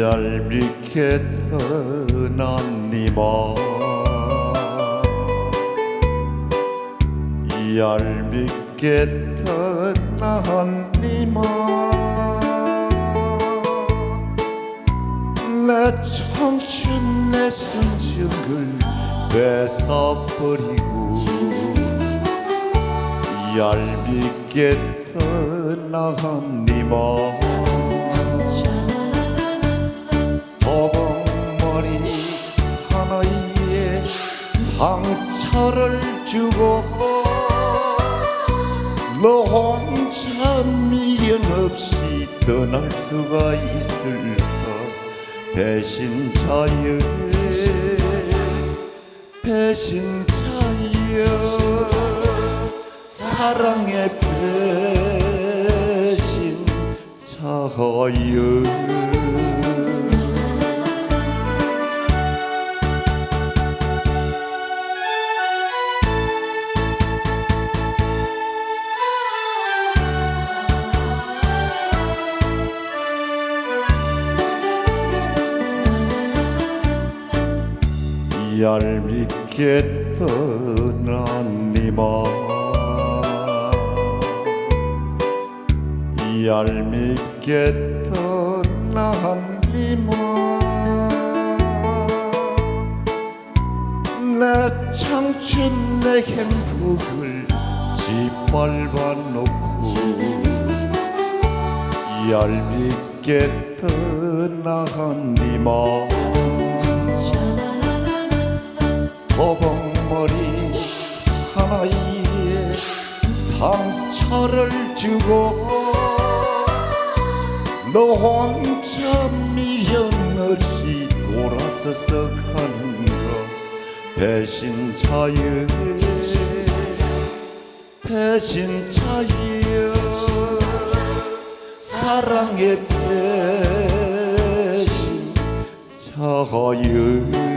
얄밉게 떠난 니마. 얄밉게 떠난 니마. 내 청춘 내 순정을 뺏어버리고 얄밉게 떠나간 니 상처를 주고 너 혼자 미련 없이 떠날 수가 있을까 배신자여 배신자여 사랑의 배신자여 얄밉게 떠난 니마 얄밉게 떠난 니마 내 청춘 내 행복을 짓밟아 놓고 얄밉게 떠나간 니 상처를 주고 너 혼자 미련 없이 돌아서서 가는가 배신자여 배신자여 사랑의 배신자여